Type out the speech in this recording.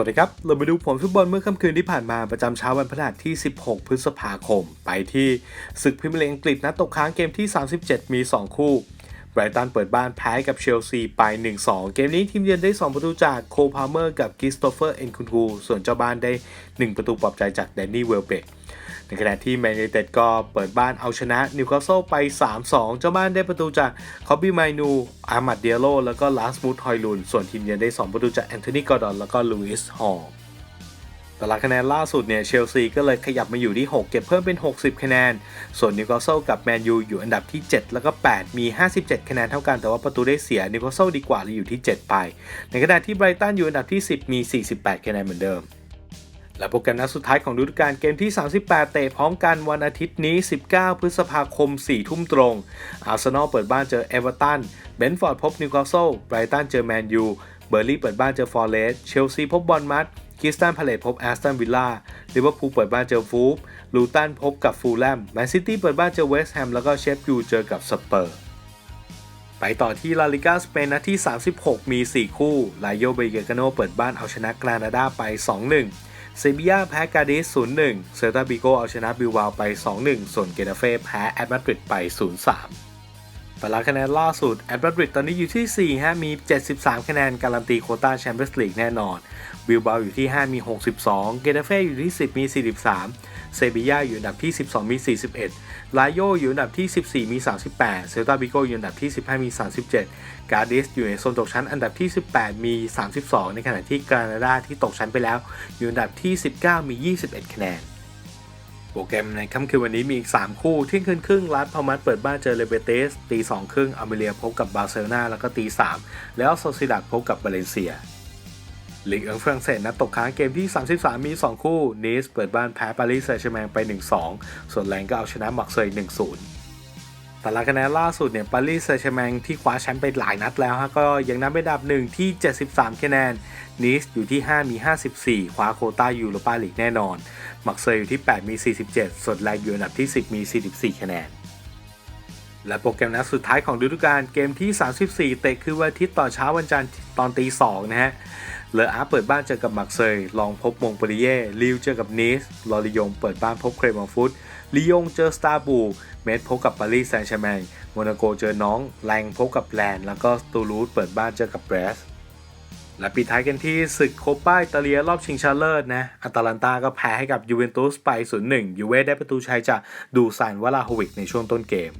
วัสดีครับ เรามาดูผลฟุตบอลเมื่อค่ำคืนที่ผ่านมาประจำเช้าวันพฤหัสที่ 16 พฤษภาคม ไปที่ศึกพรีเมียร์ลีกอังกฤษนัดตกค้างเกมที่ 37 มี 2 คู่ไบรตันเปิดบ้านแพ้กับเชลซีไป 1-2 เกมนี้ทีมเยือนได้ 2 ประตูจากโคพาเมอร์กับกิสโตเฟอร์เอ็นคุนกูส่วนเจ้าบ้านได้ 1 ประตูปลอบใจจากแดนนี่เวลเบก ในขณะที่แมนยูเต็ดก็เปิดบ้านเอาชนะนิวคาสเซิลไป 3-2 เจ้าบ้านได้ประตูจากคอบบี้ไมนู อามัดเดียโล แล้วก็ลาสมูดฮอยลุน ส่วนทีมเยือนได้ 2 ประตูจากแอนโทนีกอร์ดอน แล้วก็ลูอิสฮอลตารางคะแนนล่าสุดเนี่ยเชลซีก็เลยขยับมาอยู่ที่ 6 เก็บเพิ่มเป็น 60 คะแนน ส่วนนิวคาสเซิลกับแมนยูอยู่อันดับที่ 7 แล้วก็ 8 มี 57 คะแนนเท่ากันแต่ว่าประตูได้เสียนิวคาสเซิลดีกว่าเลยอยู่ที่ 7 ไป ในขณะที่ไบรตันอยู่อันดับที่ 10 มี 48 คะแนนเหมือนเดิม และโปรแกรมนัดสุดท้ายของฤดูกาลเกมที่ 38 เตะพร้อมกันวันอาทิตย์นี้ 19 พฤษภาคม 4 ทุ่มตรง อาร์เซนอลเปิดบ้านเจอเอเวอร์ตัน เบนฟอร์ดพบนิวคาสเซิล ไบรตันเจอแมนยู เบอร์ลี่เปิดบ้านเจอฟอร์เรสต์เชลซีพบบอลมัดคริสตันพาเลตพบแอสตันวิลล่าลิเวอร์พูลเปิดบ้านเจอฟูฟลูตันพบกับฟูลแลม แมนซิตี้เปิดบ้านเจอเวสต์แฮม แล้วก็เชฟยูเจอกับสเปอร์ไปต่อที่ลาลิกาสเปนนัดที่ 36 มี 4 คู่ ไลโยเบเกกาโนเปิดบ้านเอาชนะกรานาดาไป 2-1 เซบียาแพ้กาดิส 0-1 เซลตาบิโกเอาชนะบิววาวไป 2-1 ส่วนเกตาเฟ่แพ้แอตมาดริดไป 0-3 ตารางคะแนนล่าสุดแอตมาดริดตอนนี้อยู่ที่ 4 ฮะ มี 73 คะแนนการันตีโคต้าแชมเปี้ยนส์ลีกแน่นอน บิลบาอยู่ที่ 5 มี 62 เกตาเฟ่อยู่ที่ 10 มี 43 เซบีย่าอยู่อันดับที่ 12 มี 41 ลาโยอยู่อันดับที่ 14 มี 38 เซลตาบิโกอยู่อันดับที่ 15 มี 37 การ์ดิสอยู่ในโซนตกชั้นอันดับที่ 18 มี 32 ในขณะที่กรานาดาที่ตกชั้นไปแล้ว อยู่อันดับที่ 19 มี 21 คะแนน โปรแกรมในค่ำคืนวันนี้มีอีก 3 คู่ที่คืนครึ่งรัดพามัสเปิดบ้านเจอเลเบเตสตี2ครึ่งอเมเรียพบกับบาร์เซโลนาแล้วก็ตี3แล้วโซซิดัดพบกับบาเลนเซียลีกอังฝรั่งเศสนัดตกค้างเกมที่ 33 มี 2 คู่นีสเปิดบ้านแพ้ปารีสแซงต์แชร์แมงไป 1-2 ส่วนแรงก็เอาชนะมักเซย1-0ตารางคะแนนล่าสุดเนี่ยปารีสแซงต์แชร์แมงที่คว้าแชมป์ไปหลายนัดแล้วฮะก็ยังนับเป็นอันดับ1ที่ 73 คะแนนนีสอยู่ที่ 5 มี 54 คว้าโคต้ายูโรปาลีกแน่นอน มักเซยอยู่ที่ 8 มี 47 ส่วนแรงอยู่อันดับที่ 10 มี 44 คะแนน และโปรแกรมนัดสุดท้ายของฤดูกาลเกมที่ 34 เตะคือวันอาทิตย์ต่อเช้าวันจันทร์ตอนตี2นะฮะ เลออาเปิดบ้านเจอกับมักเซย ลองพบมงปริเย่ ลิวเจอกับนีสลอริยงเปิดบ้านพบเครมอนฟุตลียงเจอสตาร์บู เมดพบกับปารีสแซงต์แชร์แมงโมนาโกเจอน้อง แรงพบกับแลน แล้วก็ตูลูสเปิดบ้านเจอกับเบรส และปิดท้ายกันที่ศึกโคปาอิตาเลียรอบชิงชนะเลิศนะอัตแลนตาก็แพ้ให้กับยูเวนตุสไป 0-1 ยูเว่ได้ประตูชัยจากดูซานวลาโฮวิกในช่วงต้นเกม